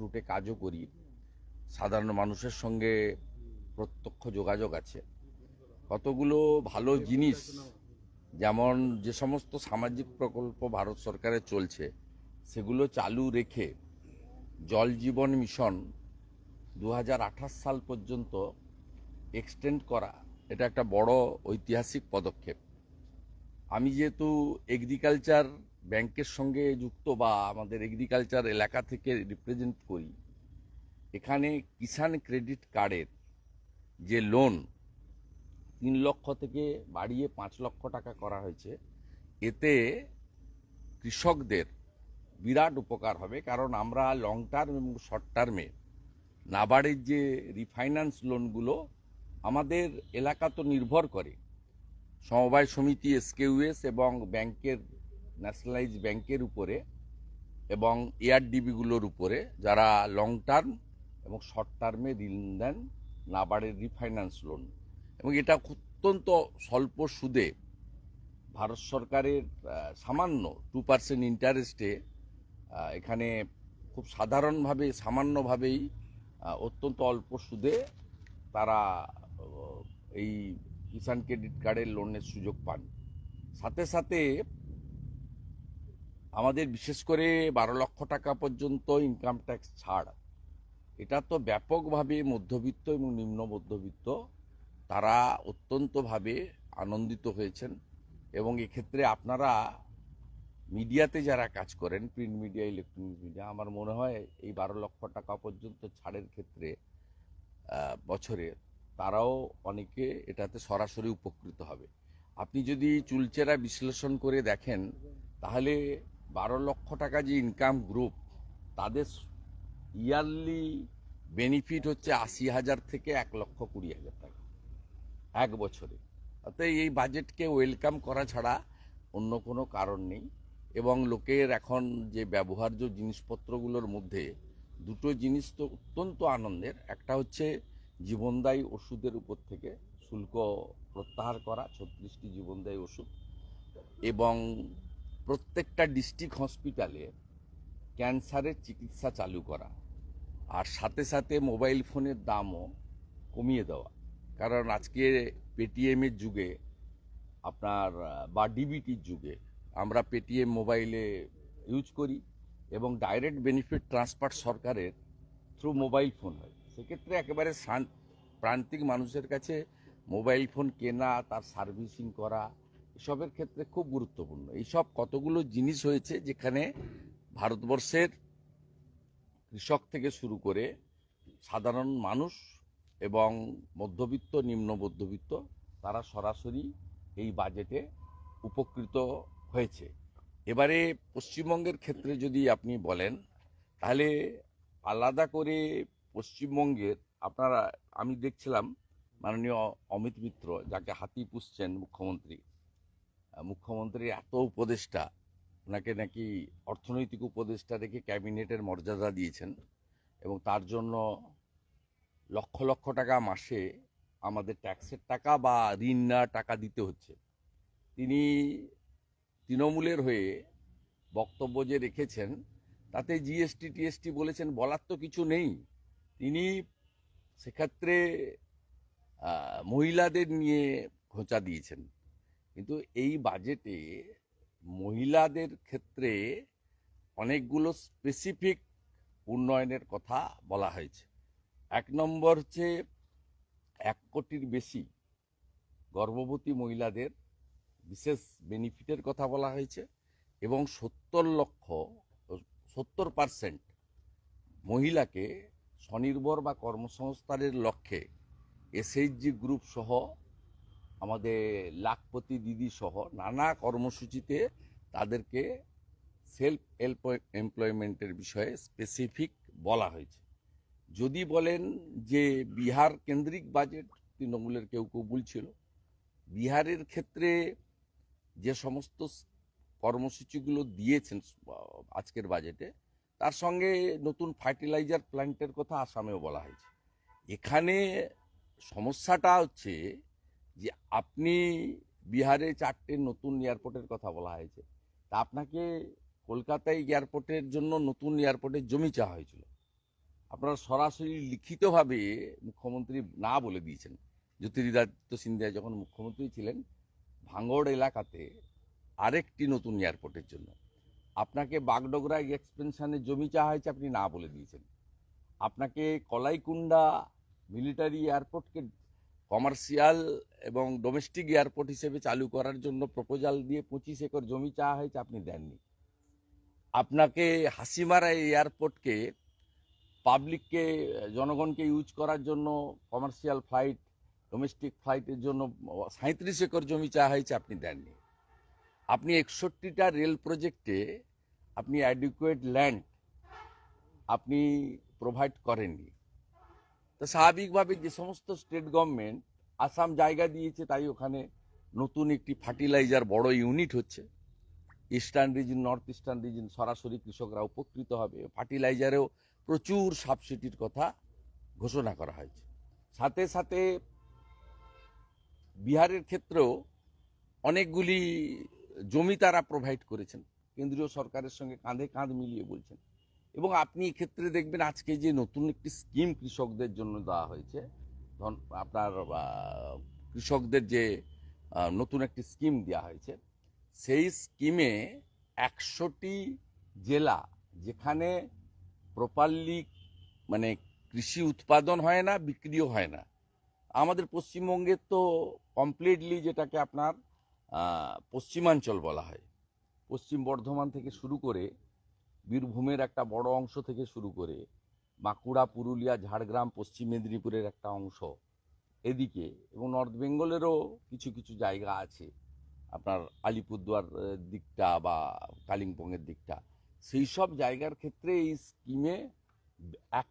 রুটে কাজও করি। সাধারণ মানুষের সঙ্গে প্রত্যক্ষ যোগাযোগ আছে। কতগুলো ভালো জিনিস, যেমন যে সমস্ত সামাজিক প্রকল্প ভারত সরকারের চলছে, সেগুলো চালু রেখে জল জীবন মিশন দু হাজার আঠাশ সাল পর্যন্ত এক্সটেন্ড করা, এটা একটা বড় ঐতিহাসিক পদক্ষেপ। আমি যেহেতু এগ্রিকালচার ব্যাংকের সঙ্গে যুক্ত বা আমাদের এগ্রিকালচার এলাকা থেকে রিপ্রেজেন্ট করি, এখানে কিষাণ ক্রেডিট কার্ডের যে লোন তিন লক্ষ থেকে বাড়িয়ে পাঁচ লক্ষ টাকা করা হয়েছে, এতে কৃষকদের বিরাট উপকার হবে। কারণ আমরা লং টার্ম এবং শর্ট টার্মে নাবার্ডের যে রিফাইন্যান্স লোনগুলো আমাদের এলাকা তো নির্ভর করে। সমবায় সমিতি এসকেউএস এবং ব্যাংকের ন্যাশনালাইজ ব্যাংকের উপরে এবং এআরডিবিগুলোর উপরে যারা লং টার্ম এবং শর্ট টার্মে ঋণ দেন, নাবার্ডের রিফাইন্যান্স লোন এবং এটা অত্যন্ত স্বল্প সুদে ভারত সরকারের সামান্য টু পার্সেন্ট ইন্টারেস্টে এখানে খুব সাধারণভাবে, সামান্যভাবেই অত্যন্ত অল্প সুদে তারা এই কিষাণ ক্রেডিট কার্ডের লোনের সুযোগ পান। সাথে সাথে আমাদের বিশেষ করে বারো লক্ষ টাকা পর্যন্ত ইনকাম ট্যাক্স ছাড়। এটা তো ব্যাপকভাবে মধ্যবিত্ত এবং নিম্ন মধ্যবিত্ত তারা অত্যন্তভাবে আনন্দিত হয়েছেন এবং এক্ষেত্রে আপনারা মিডিয়াতে যারা কাজ করেন প্রিন্ট মিডিয়া ইলেকট্রনিক মিডিয়া আমার মনে হয় এই বারো লক্ষ টাকা পর্যন্ত ছাড়ের ক্ষেত্রে আহ, বছরে তারাও অনেকে এটাতে সরাসরি উপকৃত হবে। আপনি যদি চুলচেরা বিশ্লেষণ করে দেখেন, তাহলে বারো লক্ষ টাকা যে ইনকাম গ্রুপ তাদের ইয়ারলি বেনিফিট হচ্ছে আশি হাজার থেকে এক লক্ষ কুড়ি হাজার টাকা এক বছরে। অতএব এই বাজেটকে ওয়েলকাম করা ছাড়া অন্য কোনো কারণ নেই এবং লোকের এখন যে ব্যবহার্য জিনিসপত্রগুলোর মধ্যে দুটো জিনিস তো অত্যন্ত আনন্দের। একটা হচ্ছে জীবনদায়ী ওষুধের উপর থেকে শুল্ক প্রত্যাহার করা, ছত্রিশটি জীবনদায়ী ওষুধ এবং প্রত্যেকটা ডিস্ট্রিক্ট হসপিটালে ক্যান্সারের চিকিৎসা চালু করা আর সাথে সাথে মোবাইল ফোনের দামও কমিয়ে দেওয়া। কারণ আজকে পেটিএমের যুগে, আপনার বা ডিবিটির যুগে আমরা পেটিএম মোবাইলে ইউজ করি এবং ডাইরেক্ট বেনিফিট ট্রান্সফার সরকারের থ্রু মোবাইল ফোন হয়। সেক্ষেত্রে একেবারে প্রান্তিক মানুষের কাছে মোবাইল ফোন কেনা, তার সার্ভিসিং করা, এসবের ক্ষেত্রে খুব গুরুত্বপূর্ণ। এইসব কতগুলো জিনিস হয়েছে যেখানে ভারতবর্ষের কৃষক থেকে শুরু করে সাধারণ মানুষ এবং মধ্যবিত্ত, নিম্ন মধ্যবিত্ত, তারা সরাসরি এই বাজেটে উপকৃত হয়েছে। এবারে পশ্চিমবঙ্গের ক্ষেত্রে যদি আপনি বলেন, তাহলে আলাদা করে পশ্চিমবঙ্গের আপনারা আমি দেখছিলাম মাননীয় অমিত মিত্র যাকে হাতি পুষছেন মুখ্যমন্ত্রী আহ, মুখ্যমন্ত্রীর এত উপদেষ্টা ওনাকে নাকি অর্থনৈতিক উপদেষ্টা রেখে ক্যাবিনেটের মর্যাদা দিয়েছেন এবং তার জন্য লক্ষ লক্ষ টাকা মাসে আমাদের ট্যাক্সের টাকা বা ঋণ নেওয়ার টাকা দিতে হচ্ছে। তিনি তৃণমূলের হয়ে বক্তব্য যে রেখেছেন তাতে জিএসটি টিএসটি বলেছেন বলার তো কিছু নেই। তিনি সেক্ষেত্রে মহিলাদের নিয়ে খোঁচা দিয়েছেন। কিন্তু এই বাজেটে মহিলাদের ক্ষেত্রে অনেকগুলো স্পেসিফিক উন্নয়নের কথা বলা হয়েছে। এক নম্বর হচ্ছে, এক কোটির বেশি গর্ভবতী মহিলাদের বিশেষ বেনিফিটের কথা বলা হয়েছে এবং সত্তর লক্ষ, সত্তর পার্সেন্ট মহিলাকে স্বনির্ভর বা কর্মসংস্থানের লক্ষ্যে এসএইচজি গ্রুপ সহ আমাদের লাখপতি দিদি সহ নানা কর্মসূচিতে তাদেরকে সেলফ হেল্প এমপ্লয়মেন্টের বিষয়ে স্পেসিফিক বলা হয়েছে। যদি বলেন যে বিহার কেন্দ্রিক বাজেট, তৃণমূলের কেউ কেউ বলছিল, বিহারের ক্ষেত্রে যে সমস্ত কর্মসূচিগুলো দিয়েছেন আজকের বাজেটে তার সঙ্গে নতুন ফার্টিলাইজার প্ল্যান্টের কথা আসামেও বলা হয়েছে। এখানে সমস্যাটা হচ্ছে যে আপনি বিহারে চারটে নতুন এয়ারপোর্টের কথা বলা হয়েছে। তা আপনাকে কলকাতায় এয়ারপোর্টের জন্য নতুন এয়ারপোর্টের জমি চাওয়া হয়েছিল। আপনারা সরাসরি লিখিতভাবে মুখ্যমন্ত্রী না বলে দিয়েছেন। জ্যোতিরিদাদিত্য সিন্ধিয়া যখন মুখ্যমন্ত্রী ছিলেন, ভাঙ্গড় এলাকাতে আরেকটি নতুন এয়ারপোর্টের জন্য। আপনাকে বাগডোগরা এক্সপেনশনের জমি চাওয়া হয়েছে আপনি না বলে দিয়েছেন। আপনাকে কলাইকুণ্ডা মিলিটারি এয়ারপোর্টকে কমার্শিয়াল এবং ডোমেস্টিক এয়ারপোর্ট হিসেবে চালু করার জন্য প্রপোজাল দিয়ে পঁচিশ একর জমি চাওয়া হয়েছে আপনি দেননি। আপনাকে হাসিমারা এয়ারপোর্টকে পাবলিককে, জনগণকে ইউজ করার জন্য কমার্শিয়াল ফ্লাইট, ডোমেস্টিক ফ্লাইটের জন্য সাঁত্রিশ একর জমি চাওয়া হয়েছে আপনি দেননি। আপনি একষট্টিটা রেল প্রজেক্টে আপনি অ্যাডিকুয়েট ল্যান্ড আপনি প্রোভাইড করেননি। তো স্বাভাবিকভাবে যে সমস্ত স্টেট গভর্নমেন্ট আসাম জায়গা দিয়েছে, তাই ওখানে নতুন একটি ফার্টিলাইজার বড় ইউনিট হচ্ছে। Eastern region north eastern region সরাসরি কৃষকরা উপকৃত হবে। ফার্টিলাইজারেও প্রচুর সাবসিডির কথা ঘোষণা করা হয়েছে। সাথে সাথে বিহারের ক্ষেত্রেও অনেকগুলি জমি তারা প্রোভাইড করেছেন। কেন্দ্রীয় সরকারের সঙ্গে কাঁধে কাঁধ মিলিয়ে বলছেন। এবং আপনি এক্ষেত্রে দেখবেন আজকে যে নতুন একটি স্কিম কৃষকদের জন্য দেওয়া হয়েছে, ধন, আপনার কৃষকদের যে নতুন একটি স্কিম দেওয়া হয়েছে, সেই স্কিমে একশোটি জেলা যেখানে প্রপারলি মানে কৃষি উৎপাদন হয় না, বিক্রিও হয় না। আমাদের পশ্চিমবঙ্গের তো কমপ্লিটলি যেটাকে আপনার পশ্চিমাঞ্চল বলা হয়। পশ্চিম বর্ধমান থেকে শুরু করে বীরভূমের একটা বড় অংশ থেকে শুরু করে বাঁকুড়া, পুরুলিয়া, ঝাড়গ্রাম, পশ্চিম মেদিনীপুরের একটা অংশ এদিকে এবং নর্থ বেঙ্গলেরও কিছু কিছু জায়গা আছে। আপনার আলিপুরদুয়ার দিকটা বা কালিম্পংয়ের দিকটা। সেই সব জায়গার ক্ষেত্রে এই স্কিমে এক